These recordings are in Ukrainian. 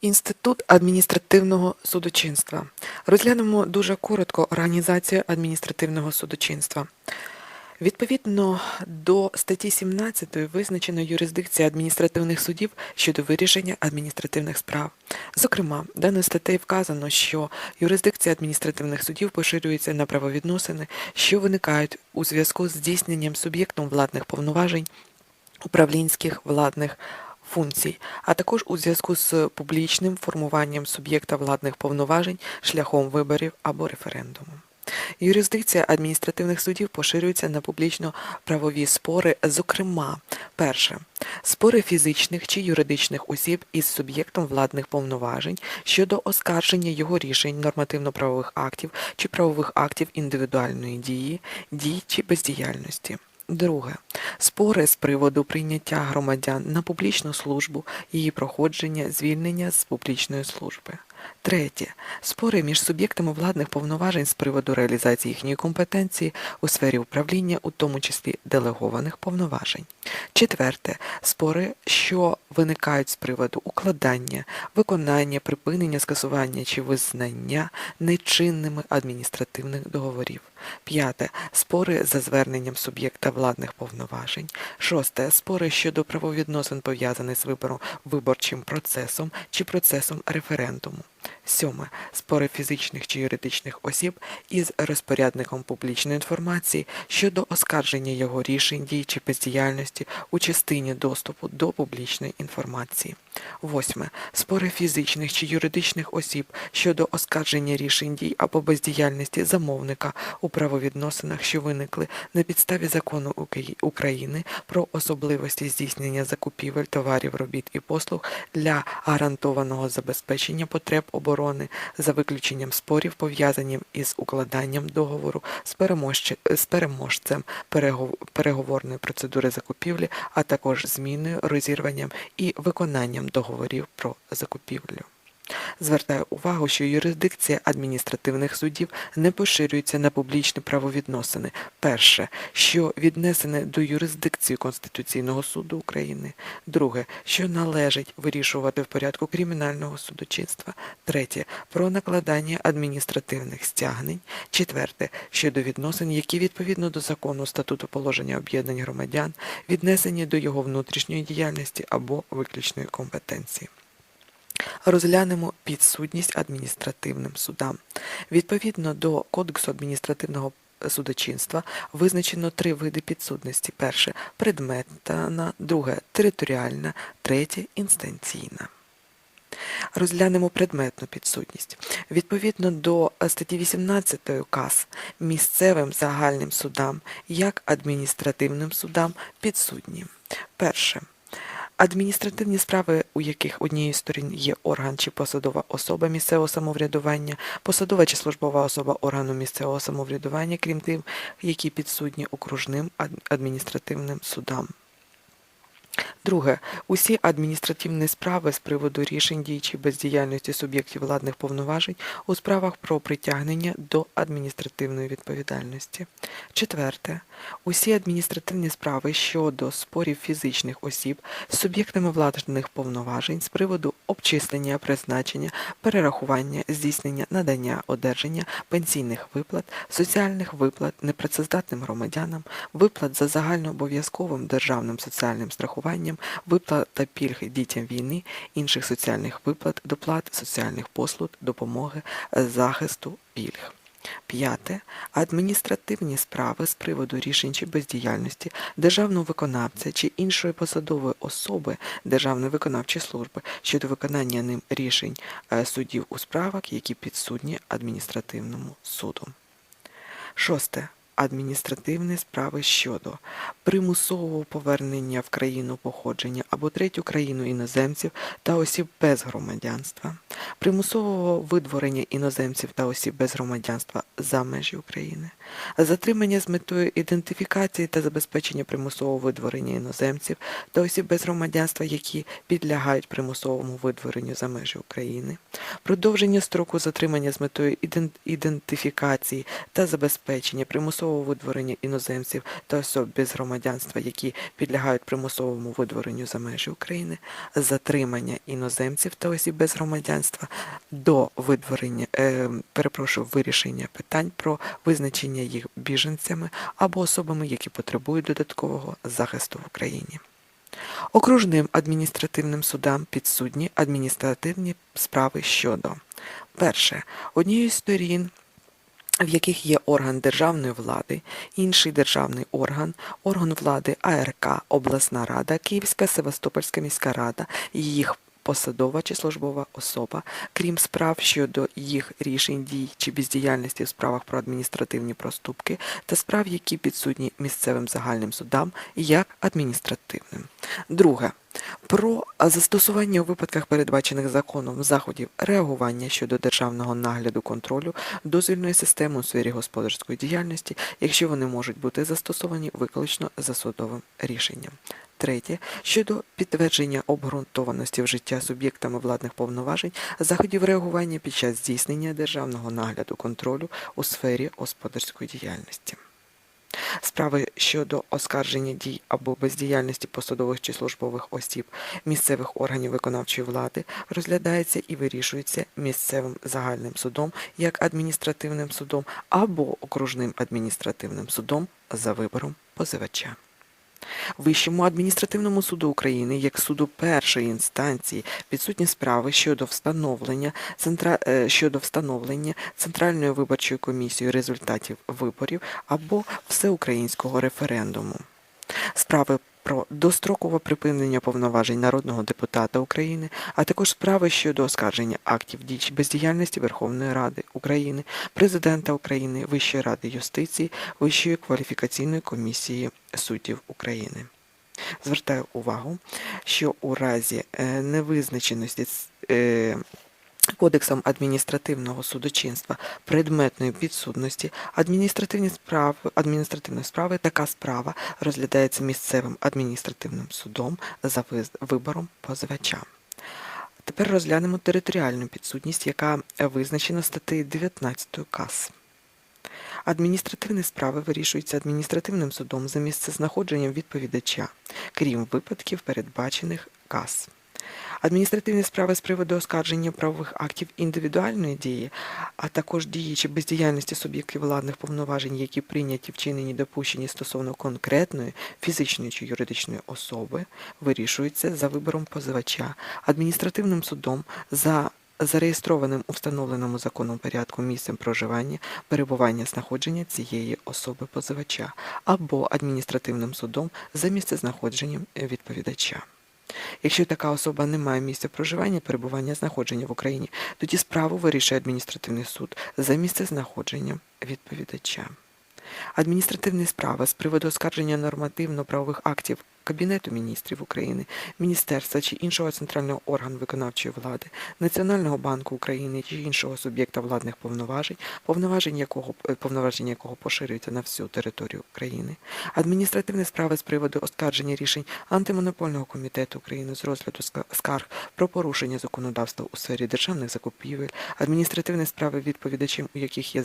Інститут адміністративного судочинства. Розглянемо дуже коротко організацію адміністративного судочинства. Відповідно до статті 17 визначено юрисдикція адміністративних судів щодо вирішення адміністративних справ. Зокрема, даною статтею вказано, що юрисдикція адміністративних судів поширюється на правовідносини, що виникають у зв'язку з здійсненням суб'єктом владних повноважень управлінських владних функцій, а також у зв'язку з публічним формуванням суб'єкта владних повноважень шляхом виборів або референдуму. Юрисдикція адміністративних судів поширюється на публічно-правові спори, зокрема, перше, спори фізичних чи юридичних осіб із суб'єктом владних повноважень щодо оскарження його рішень нормативно-правових актів чи правових актів індивідуальної дії, дій чи бездіяльності. Друге. Спори з приводу прийняття громадян на публічну службу, її проходження, звільнення з публічної служби. Третє. Спори між суб'єктами владних повноважень з приводу реалізації їхньої компетенції у сфері управління, у тому числі делегованих повноважень. Четверте. Спори, що виникають з приводу укладання, виконання, припинення, скасування чи визнання нечинними адміністративних договорів. П'яте. Спори за зверненням суб'єкта владних повноважень. Шосте. Спори щодо правовідносин пов'язаних з вибором виборчим процесом чи процесом референдуму. Сьоме. Спори фізичних чи юридичних осіб із розпорядником публічної інформації щодо оскарження його рішень, дій чи бездіяльності у частині доступу до публічної інформації. Восьме. Спори фізичних чи юридичних осіб щодо оскарження рішень дій або бездіяльності замовника у правовідносинах, що виникли на підставі закону України про особливості здійснення закупівель товарів, робіт і послуг для гарантованого забезпечення потреб оборони за виключенням спорів, пов'язаних із укладанням договору з, переможцем перегов- переговорної процедури закупівлі, а також зміною, розірванням і виконанням договорів про закупівлю. Звертаю увагу, що юрисдикція адміністративних судів не поширюється на публічні правовідносини. Перше, що віднесене до юрисдикції Конституційного суду України. Друге, що належить вирішувати в порядку кримінального судочинства. Третє, про накладання адміністративних стягнень. Четверте, щодо відносин, які відповідно до закону статуту положення об'єднань громадян віднесені до його внутрішньої діяльності або виключної компетенції. Розглянемо підсудність адміністративним судам. Відповідно до Кодексу адміністративного судочинства визначено три види підсудності. Перше предметна, друге територіальна, третє інстанційна. Розглянемо предметну підсудність. Відповідно до статті 18 КАС місцевим загальним судам, як адміністративним судам підсудні. Перше. Адміністративні справи, у яких однією сторін є орган чи посадова особа місцевого самоврядування, посадова чи службова особа органу місцевого самоврядування, крім тим, які підсудні окружним адміністративним судам. Друге. Усі адміністративні справи з приводу рішень дій чи бездіяльності суб'єктів владних повноважень у справах про притягнення до адміністративної відповідальності. Четверте. Усі адміністративні справи щодо спорів фізичних осіб з суб'єктами владних повноважень з приводу обчислення, призначення, перерахування, здійснення, надання, одержання пенсійних виплат, соціальних виплат непрацездатним громадянам, виплат за загальнообов'язковим державним соціальним страхуванням, виплат та пільг дітям війни, інших соціальних виплат, доплат соціальних послуг, допомоги, захисту, пільг. П'яте. Адміністративні справи з приводу рішень чи бездіяльності державного виконавця чи іншої посадової особи Державної виконавчої служби щодо виконання ним рішень е, суддів у справах, які підсудні адміністративному суду. Шосте. Адміністративні справи щодо примусового повернення в країну походження або третю країну іноземців та осіб без громадянства, примусового видворення іноземців та осіб без громадянства за межі України, затримання з метою ідентифікації та забезпечення примусового видворення іноземців та осіб без громадянства, які підлягають примусовому видворенню за межі України, продовження строку затримання з метою ідентифікації та забезпечення примусового примусового видворення іноземців та осіб без громадянства, які підлягають примусовому видворенню за межі України, затримання іноземців та осіб без громадянства до видворення, е, перепрошую, вирішення питань про визначення їх біженцями або особами, які потребують додаткового захисту в Україні. Окружним адміністративним судам підсудні адміністративні справи щодо перше однієї з сторін. В яких є орган державної влади, інший державний орган, орган влади АРК, обласна рада, Київська Севастопольська міська рада, їх посадова чи службова особа, крім справ щодо їх рішень, дій чи бездіяльності в справах про адміністративні проступки та справ, які підсудні місцевим загальним судам як адміністративним. Друге. Про застосування у випадках, передбачених законом, заходів реагування щодо державного нагляду контролю дозвільної системи у сфері господарської діяльності, якщо вони можуть бути застосовані виключно за судовим рішенням. Третє. Щодо підтвердження обґрунтованості вжиття суб'єктами владних повноважень заходів реагування під час здійснення державного нагляду контролю у сфері господарської діяльності. Справи щодо оскарження дій або бездіяльності посадових чи службових осіб місцевих органів виконавчої влади розглядаються і вирішуються місцевим загальним судом як адміністративним судом або окружним адміністративним судом за вибором позивача. Вищому адміністративному суду України як суду першої інстанції відсутні справи щодо встановлення центра... е, щодо встановлення Центральною виборчою комісією результатів виборів або всеукраїнського референдуму. Справи про дострокове припинення повноважень народного депутата України, а також справи щодо оскарження актів дій бездіяльності Верховної Ради України, Президента України, Вищої ради юстиції, Вищої кваліфікаційної комісії суддів України. Звертаю увагу, що у разі е, невизначеності е, Кодексом адміністративного судочинства предметної підсудності адміністративні справи, адміністративної справи така справа розглядається місцевим адміністративним судом за вибором позивача. Тепер розглянемо територіальну підсудність, яка визначена статтею 19 КАС. Адміністративні справи вирішуються адміністративним судом за місцезнаходженням відповідача, крім випадків, передбачених КАС. Адміністративні справи з приводу оскарження правових актів індивідуальної дії, а також дії чи бездіяльності суб'єктів владних повноважень, які прийняті, вчинені, допущені стосовно конкретної фізичної чи юридичної особи, вирішуються за вибором позивача, адміністративним судом за зареєстрованим у встановленому законом порядку місцем проживання, перебування знаходження цієї особи позивача або адміністративним судом за місцезнаходженням відповідача. Якщо така особа не має місця проживання, перебування, знаходження в Україні, тоді справу вирішує адміністративний суд за місце знаходження відповідача. Адміністративні справи з приводу оскарження нормативно-правових актів Кабінету міністрів України, міністерства чи іншого центрального органу виконавчої влади, Національного банку України чи іншого суб'єкта владних повноважень, повноважень якого, е, повноваження якого поширюються на всю територію України, адміністративні справи з приводу оскарження рішень антимонопольного комітету України з розгляду ска- скарг про порушення законодавства у сфері державних закупівель, адміністративні справи відповідачем, у яких є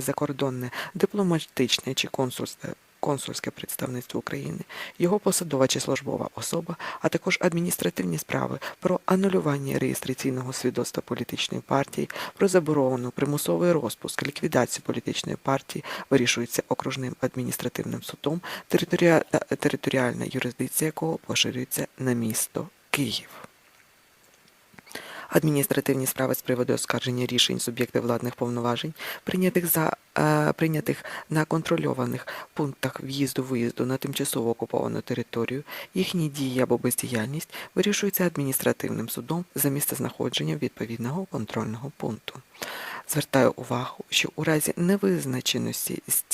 закордонне, дипломатичне чи консульське консульське представництво України, його посадова чи службова особа, а також адміністративні справи про анулювання реєстраційного свідоцтва політичної партії, про заборону, примусовий розпуск, ліквідацію політичної партії вирішується окружним адміністративним судом, територіа- територіальна юрисдикція якого поширюється на місто Київ. Адміністративні справи з приводу оскарження рішень суб'єкта владних повноважень, прийнятих за е, прийнятих на контрольованих пунктах в'їзду-виїзду на тимчасово окуповану територію, їхні дії або бездіяльність вирішуються адміністративним судом за місцезнаходженням відповідного контрольного пункту. Звертаю увагу, що у разі невизначеності з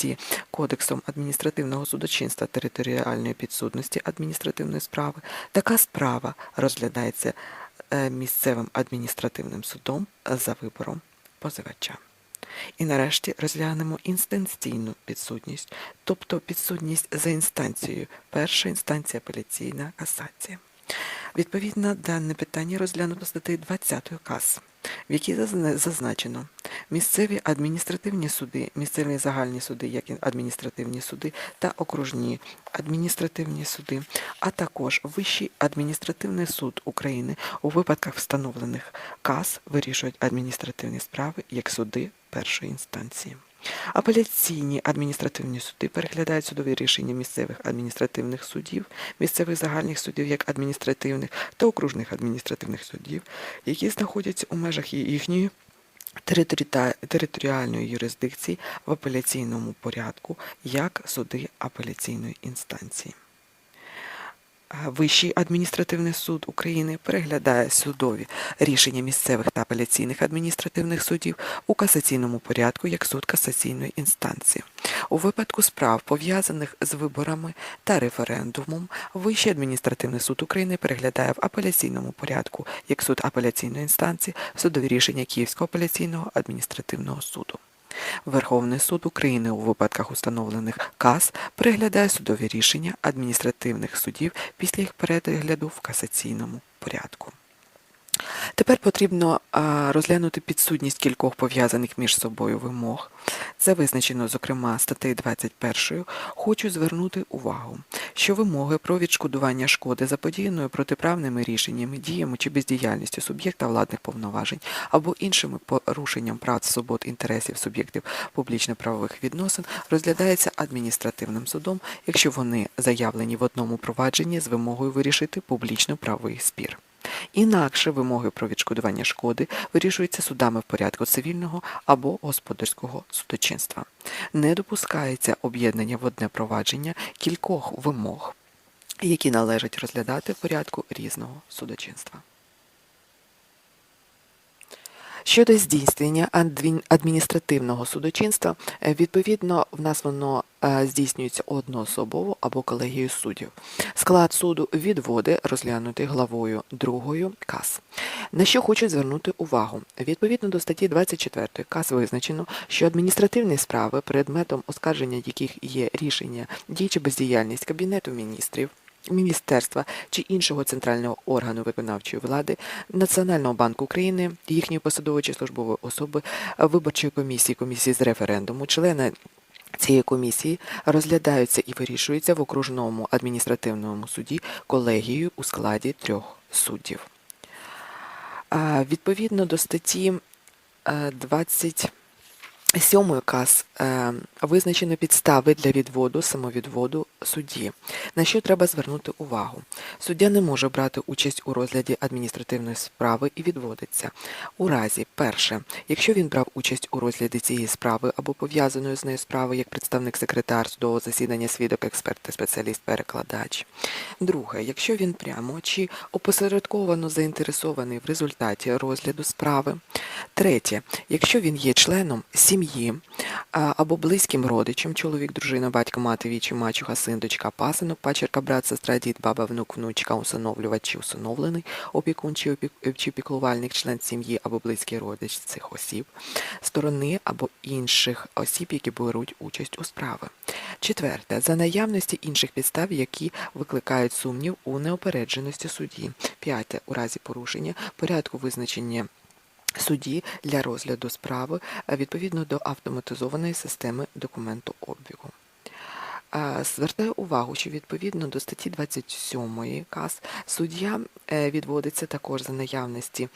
Кодексом адміністративного судочинства територіальної підсудності адміністративної справи, така справа розглядається місцевим адміністративним судом за вибором позивача. І нарешті розглянемо інстанційну підсудність, тобто підсудність за інстанцією, перша інстанція апеляційна касація. Відповідно, дане питання розглянуто статтею 20 КАС. в якій зазначено місцеві адміністративні суди, місцеві загальні суди, як і адміністративні суди та окружні адміністративні суди, а також Вищий адміністративний суд України у випадках встановлених КАС вирішують адміністративні справи як суди першої інстанції. Апеляційні адміністративні суди переглядають судові рішення місцевих адміністративних судів, місцевих загальних судів як адміністративних та окружних адміністративних судів, які знаходяться у межах їхньої територіальної юрисдикції в апеляційному порядку як суди апеляційної інстанції. Вищий адміністративний суд України переглядає судові рішення місцевих та апеляційних адміністративних судів у касаційному порядку як суд касаційної інстанції. У випадку справ, пов'язаних з виборами та референдумом, Вищий адміністративний суд України переглядає в апеляційному порядку як суд апеляційної інстанції судові рішення Київського апеляційного адміністративного суду. Верховний суд України у випадках установлених КАС переглядає судові рішення адміністративних судів після їх перегляду в касаційному порядку. Тепер потрібно розглянути підсудність кількох пов'язаних між собою вимог. Це визначено, зокрема, статтею 21. Хочу звернути увагу, що вимоги про відшкодування шкоди заподіяною протиправними рішеннями, діями чи бездіяльністю суб'єкта владних повноважень або іншими порушенням прав, свобод, інтересів суб'єктів публічно-правових відносин розглядається адміністративним судом, якщо вони заявлені в одному провадженні з вимогою вирішити публічно-правовий спір. Інакше вимоги про відшкодування шкоди вирішуються судами в порядку цивільного або господарського судочинства. Не допускається об'єднання в одне провадження кількох вимог, які належать розглядати в порядку різного судочинства. Щодо здійснення адміністративного судочинства, е, відповідно, в нас воно е, здійснюється одноособово або колегією суддів. Склад суду відводи розглянути главою другою КАС. На що хочу звернути увагу? Відповідно до статті 24 КАС визначено, що адміністративні справи, предметом оскарження яких є рішення дій чи бездіяльність Кабінету міністрів, міністерства чи іншого центрального органу виконавчої влади, Національного банку України, їхньої посадової чи службової особи, виборчої комісії, комісії з референдуму, члена цієї комісії розглядаються і вирішуються в окружному адміністративному суді колегією у складі трьох суддів. Відповідно до статті е, 20 Сьомою КАС е, визначено підстави для відводу самовідводу судді. На що треба звернути увагу? Суддя не може брати участь у розгляді адміністративної справи і відводиться. У разі, перше, якщо він брав участь у розгляді цієї справи або пов'язаної з нею справи як представник секретар судового засідання, свідок, експерт та спеціаліст-перекладач. Друге, якщо він прямо чи опосередковано заінтересований в результаті розгляду справи. Третє, якщо він є членом сім'ї а, або близьким родичем, чоловік, дружина, батько, мати, вічі, мачуха, син, дочка, пасинок, пачерка, брат, сестра, дід, баба, внук, внучка, усиновлювач чи усиновлений, опікун чи, опік... чи піклувальник, член сім'ї або близький родич цих осіб, сторони або інших осіб, які беруть участь у справи. Четверте, за наявності інших підстав, які викликають сумнів у неопередженості судді. П'яте, у разі порушення порядку визначення судді для розгляду справи е, відповідно до автоматизованої системи документообігу. Е, Звертаю увагу, що відповідно до статті 27 КАС суддя е, відводиться також за наявності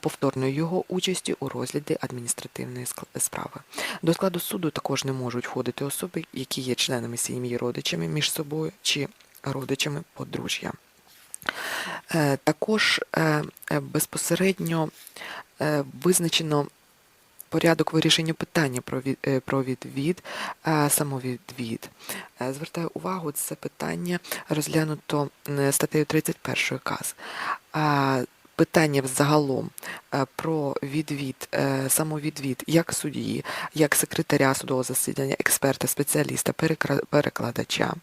повторної його участі у розгляді адміністративної справи. До складу суду також не можуть входити особи, які є членами сім'ї родичами між собою чи родичами подружжя. Е, Також е, е, безпосередньо визначено порядок вирішення питання про відвід, самовідвід. Звертаю увагу, це питання розглянуто статтею 31 КАС. А Питання взагалом про відвід, самовідвід як судді, як секретаря судового засідання, експерта, спеціаліста, перекладача.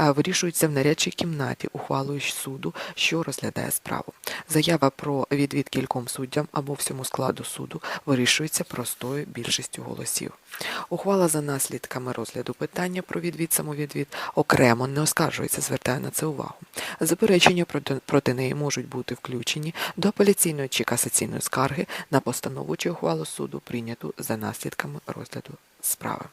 Е, вирішується в нарядчій кімнаті ухвалою суду, що розглядає справу. Заява про відвід кільком суддям або всьому складу суду вирішується простою більшістю голосів. Ухвала за наслідками розгляду питання про відвід самовідвід окремо не оскаржується, звертаю на це увагу. Заперечення проти неї можуть бути включені до апеляційної чи касаційної скарги на постанову чи ухвалу суду, прийняту за наслідками розгляду справи.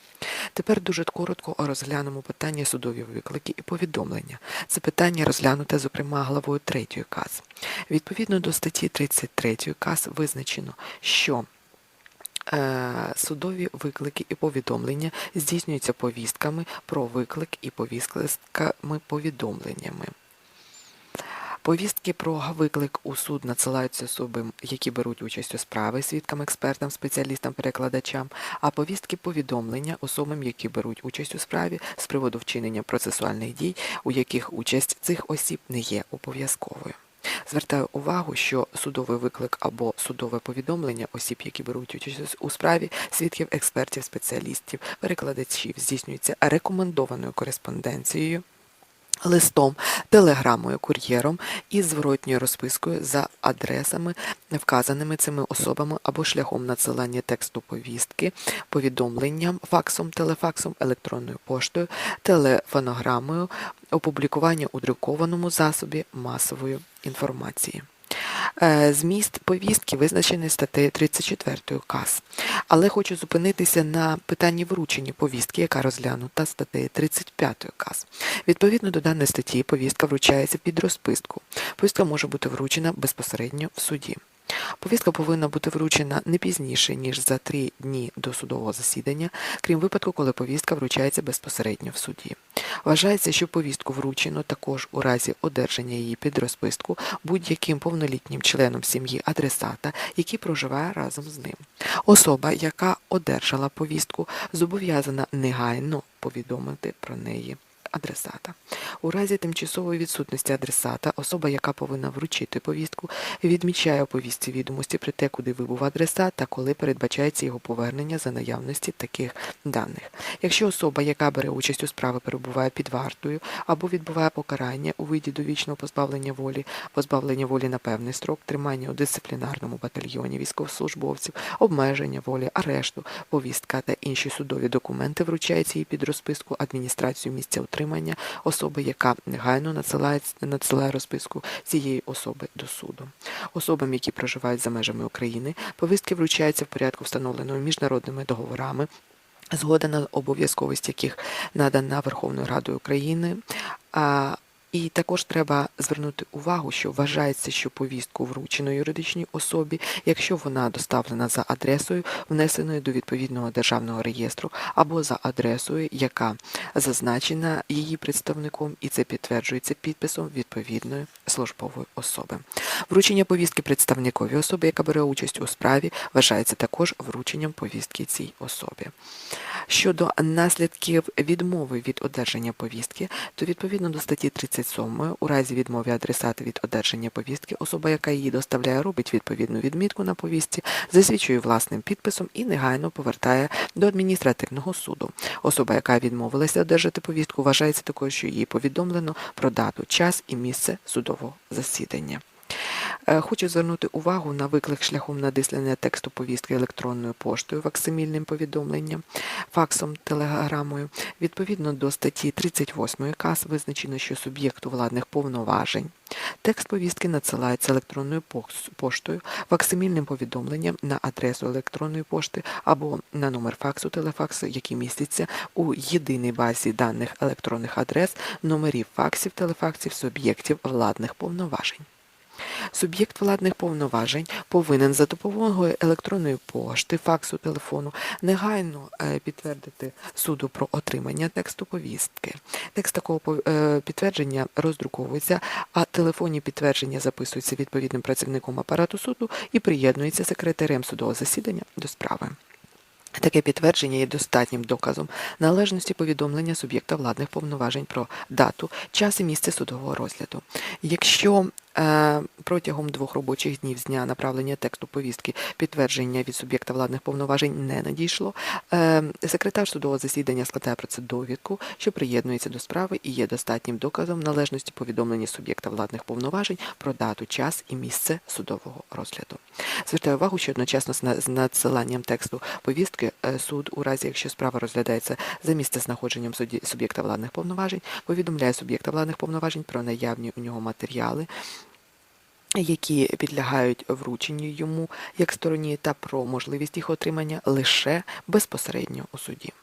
Тепер дуже коротко розглянемо питання судові виклики і повідомлення. Це питання розглянуте, зокрема, главою 3 КАС. Відповідно до статті 33 КАС визначено, що е, судові виклики і повідомлення здійснюються повістками про виклик і повістками повідомленнями. Повістки про виклик у суд надсилаються особи, які беруть участь у справі, свідкам, експертам, спеціалістам, перекладачам, а повістки повідомлення особам, які беруть участь у справі з приводу вчинення процесуальних дій, у яких участь цих осіб не є обов'язковою. Звертаю увагу, що судовий виклик або судове повідомлення осіб, які беруть участь у справі, свідків, експертів, спеціалістів, перекладачів здійснюється рекомендованою кореспонденцією листом, телеграмою, кур'єром і зворотньою розпискою за адресами, вказаними цими особами або шляхом надсилання тексту повістки, повідомленням, факсом, телефаксом, електронною поштою, телефонограмою, опублікування у друкованому засобі масової інформації. Е, Зміст повістки визначений статтею 34 КАС. Але хочу зупинитися на питанні вручення повістки, яка розглянута статтею 35 КАС. Відповідно до даної статті, повістка вручається під розписку. Повістка може бути вручена безпосередньо в суді. Повістка повинна бути вручена не пізніше, ніж за три дні до судового засідання, крім випадку, коли повістка вручається безпосередньо в суді. Вважається, що повістку вручено також у разі одержання її під розписку будь-яким повнолітнім членом сім'ї адресата, який проживає разом з ним. Особа, яка одержала повістку, зобов'язана негайно повідомити про неї адресата. У разі тимчасової відсутності адресата, особа, яка повинна вручити повістку, відмічає у повістці відомості про те, куди вибув адресат та коли передбачається його повернення за наявності таких даних. Якщо особа, яка бере участь у справі, перебуває під вартою або відбуває покарання у виді довічного позбавлення волі, позбавлення волі на певний строк, тримання у дисциплінарному батальйоні військовослужбовців, обмеження волі, арешту, повістка та інші судові документи вручаються їй під розписку адміністрацію місця утримання особи, яка негайно надсилає, надсилає розписку цієї особи до суду. Особам, які проживають за межами України, повістки вручаються в порядку, встановленого міжнародними договорами. Згода на обов'язковість яких надана Верховною Радою України. І також треба звернути увагу, що вважається, що повістку вручено юридичній особі, якщо вона доставлена за адресою, внесеною до відповідного державного реєстру, або за адресою, яка зазначена її представником, і це підтверджується підписом відповідної службової особи. Вручення повістки представникові особи, яка бере участь у справі, вважається також врученням повістки цій особі. Щодо наслідків відмови від одержання повістки, то відповідно до статті 37 у разі відмови адресата від одержання повістки, особа, яка її доставляє, робить відповідну відмітку на повістці, засвідчує власним підписом і негайно повертає до адміністративного суду. Особа, яка відмовилася одержати повістку, вважається такою, що її повідомлено про дату, час і місце судового засідання. Е, Хочу звернути увагу на виклик шляхом надіслання тексту повістки електронною поштою, факсимільним повідомленням, факсом, телеграмою. Відповідно до статті 38 КАС визначено, що суб'єкту владних повноважень текст повістки надсилається електронною поштою, факсимільним повідомленням на адресу електронної пошти або на номер факсу, телефаксу, який міститься у єдиній базі даних електронних адрес, номерів факсів, телефаксів, суб'єктів владних повноважень. Суб'єкт владних повноважень повинен за допомогою електронної пошти, факсу, телефону негайно е, підтвердити суду про отримання тексту повістки. Текст такого е, підтвердження роздруковується, а телефонні підтвердження записуються відповідним працівником апарату суду і приєднується секретарем судового засідання до справи. Таке підтвердження є достатнім доказом належності повідомлення суб'єкта владних повноважень про дату, час і місце судового розгляду. Якщо Протягом двох робочих днів з дня направлення тексту повістки підтвердження від суб'єкта владних повноважень не надійшло. Е, Секретар судового засідання складає про це довідку, що приєднується до справи і є достатнім доказом належності повідомлення суб'єкта владних повноважень про дату, час і місце судового розгляду. Звертаю увагу, що одночасно з надсиланням тексту повістки е, суд, у разі якщо справа розглядається за місцезнаходженням суді суб'єкта владних повноважень, повідомляє суб'єкта владних повноважень про наявні у нього матеріали, які підлягають врученню йому як стороні та про можливість їх отримання лише безпосередньо у суді.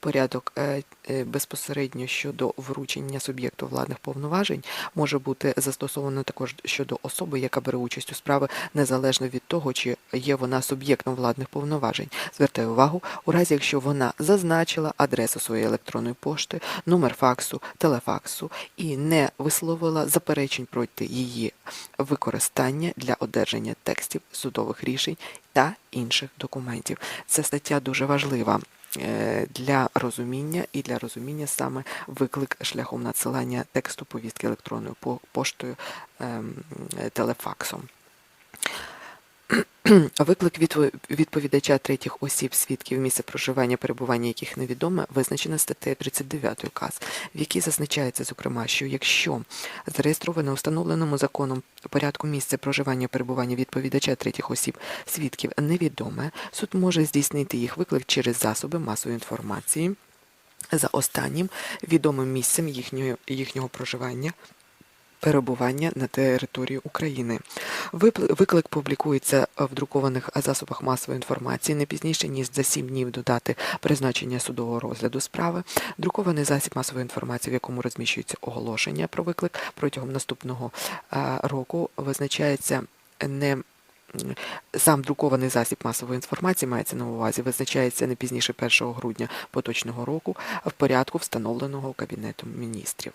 Порядок е, е, безпосередньо щодо вручення суб'єкту владних повноважень може бути застосовано також щодо особи, яка бере участь у справі, незалежно від того, чи є вона суб'єктом владних повноважень. Звертаю увагу, у разі якщо вона зазначила адресу своєї електронної пошти, номер факсу, телефаксу і не висловила заперечень проти її використання для одержання текстів судових рішень та інших документів. Ця стаття дуже важлива для розуміння і для розуміння саме виклик шляхом надсилання тексту повістки електронною поштою ем, е, телефаксом. Виклик відпо- відповідача третіх осіб, свідків місце проживання, перебування яких невідоме, визначено статтею 39 КАС, в якій зазначається, зокрема, що якщо зареєстроване у встановленому законом порядку місце проживання, перебування відповідача третіх осіб, свідків невідоме, суд може здійснити їх виклик через засоби масової інформації за останнім відомим місцем їхнього, їхнього проживання перебування на території України. Виклик публікується в друкованих засобах масової інформації не пізніше, ніж за 7 днів до дати призначення судового розгляду справи. Друкований засіб масової інформації, в якому розміщується оголошення про виклик протягом наступного е, року, визначається не Сам друкований засіб масової інформації мається на увазі, визначається не пізніше 1 грудня поточного року в порядку, встановленого Кабінетом міністрів.